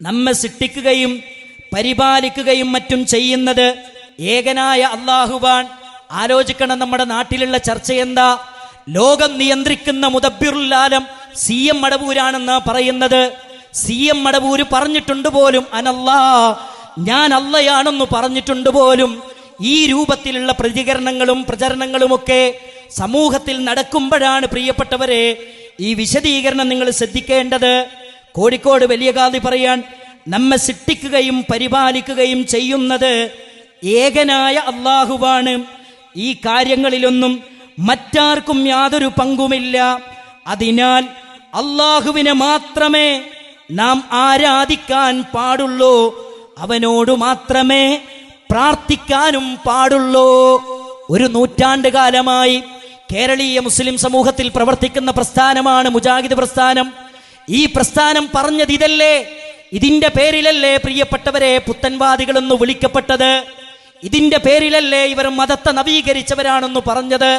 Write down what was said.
നമ്മെ സൃഷ്ടിക്കുകയും പരിപാലിക്കുകയും മറ്റും ചെയ്യുന്നത് ഏകനായ അള്ളാഹുവാൻ ആലോചിക്കണം നമ്മുടെ നാട്ടിലുള്ള ചർച്ച എന്താ? ലോകം നിയന്ത്രിക്കുന്ന മുദബിറുല്ലാലം സി എം മടവൂരാണെന്ന് പറയുന്നത്. സി എം മടവൂര് പറഞ്ഞിട്ടുണ്ട് പോലും അനല്ലാ ഞാൻ അല്ലയാണെന്ന് പറഞ്ഞിട്ടുണ്ട് പോലും. ഈ രൂപത്തിലുള്ള പ്രതികരണങ്ങളും പ്രചരണങ്ങളുമൊക്കെ സമൂഹത്തിൽ നടക്കുമ്പോഴാണ് പ്രിയപ്പെട്ടവരെ ഈ വിശദീകരണം നിങ്ങൾ ശ്രദ്ധിക്കേണ്ടത്. കോഴിക്കോട് വലിയ കാതി പറയാൻ നമ്മെ സിട്ടിക്കുകയും പരിപാലിക്കുകയും ചെയ്യുന്നത് ഏകനായ അള്ളാഹുവാണ്. ഈ കാര്യങ്ങളിലൊന്നും മറ്റാർക്കും യാതൊരു പങ്കുമില്ല. അതിനാൽ അള്ളാഹുവിനെ മാത്രമേ നാം ആരാധിക്കാൻ പാടുള്ളൂ. അവനോട് മാത്രമേ പ്രാർത്ഥിക്കാനും പാടുള്ളൂ. ഒരു നൂറ്റാണ്ട് കാലമായി കേരളീയ മുസ്ലിം സമൂഹത്തിൽ പ്രവർത്തിക്കുന്ന പ്രസ്ഥാനമാണ് മുജാഹിദ് പ്രസ്ഥാനം. ഈ പ്രസ്ഥാനം പറഞ്ഞത് ഇതല്ലേ? ഇതിന്റെ പേരിലല്ലേ പ്രിയപ്പെട്ടവരെ പുത്തൻവാദികളെന്ന് വിളിക്കപ്പെട്ടത്? ഇതിന്റെ പേരിലല്ലേ ഇവർ മതത്തെ നവീകരിച്ചവരാണെന്ന് പറഞ്ഞത്?